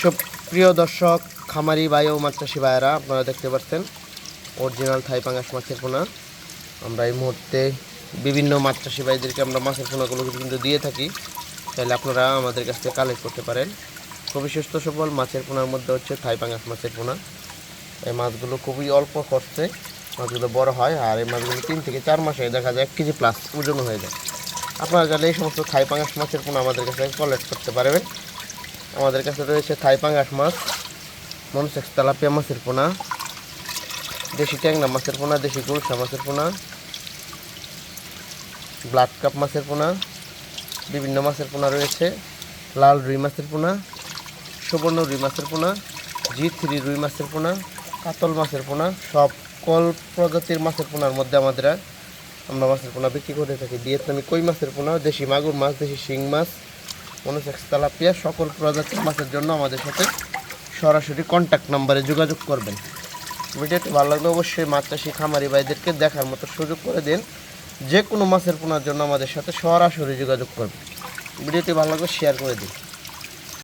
সব প্রিয় দর্শক, খামারি ভাই ও মাছ চাষি ভাইয়েরা, আপনারা দেখতে পাচ্ছেন অরিজিনাল থাই পাঙ্গাস মাছের পোনা। আমরা এই মুহূর্তে বিভিন্ন মাছ চাষি ভাইদেরকে আমরা মাছের পোনাগুলো কিন্তু দিয়ে থাকি। তাহলে আপনারা আমাদের কাছ থেকে কালেক্ট করতে পারেন। খুবই সুস্থ সবল মাছের পোনার মধ্যে হচ্ছে থাই পাঙ্গাস মাছের পোনা। এই মাছগুলো খুবই অল্প খরচে মাছগুলো বড় হয় আর এই মাছগুলো তিন থেকে চার মাসে দেখা যায় এক কেজি প্লাস ওজন হয়ে যায়। আপনারা চাইলে এই সমস্ত থাই পাঙ্গাস মাছের পোনা আমাদের কাছে কালেক্ট করতে পারবেন। আমাদের কাছে রয়েছে থাই পাঙ্গাস মাছ মনসেক্স তেলাপিয়া মাছের পোনা, দেশি ট্যাংরা মাছের পোনা, দেশি গুলশা মাছের পোনা, ব্লাড কাপ মাছের পোনা, বিভিন্ন মাছের পোনা রয়েছে, লাল রুই মাছের পোনা, সুবর্ণ রুই মাছের পোনা, জি থ্রি রুই মাছের পোনা, কাতল মাছের পোনা সকল প্রজাতির মাছের পোনার মধ্যে আমাদের আমরা মাছের পোনা বিক্রি করে থাকি। ভিয়েতনামি কই মাছের পোনা, দেশি মাগুর মাছ, দেশি শিং মাছ মনোসেক্স তেলাপিয়া সকল প্রজাতির মাছের জন্য আমাদের সাথে সরাসরি কন্ট্যাক্ট নাম্বারে যোগাযোগ করবেন। ভিডিওটি ভালো লাগলে অবশ্যই মাছ চাষি খামারি ভাইদেরকে দেখার মতো সুযোগ করে দিন। যে কোনো মাছের পোনার জন্য আমাদের সাথে সরাসরি যোগাযোগ করবেন। ভিডিওটি ভালো লাগলে শেয়ার করে দিন।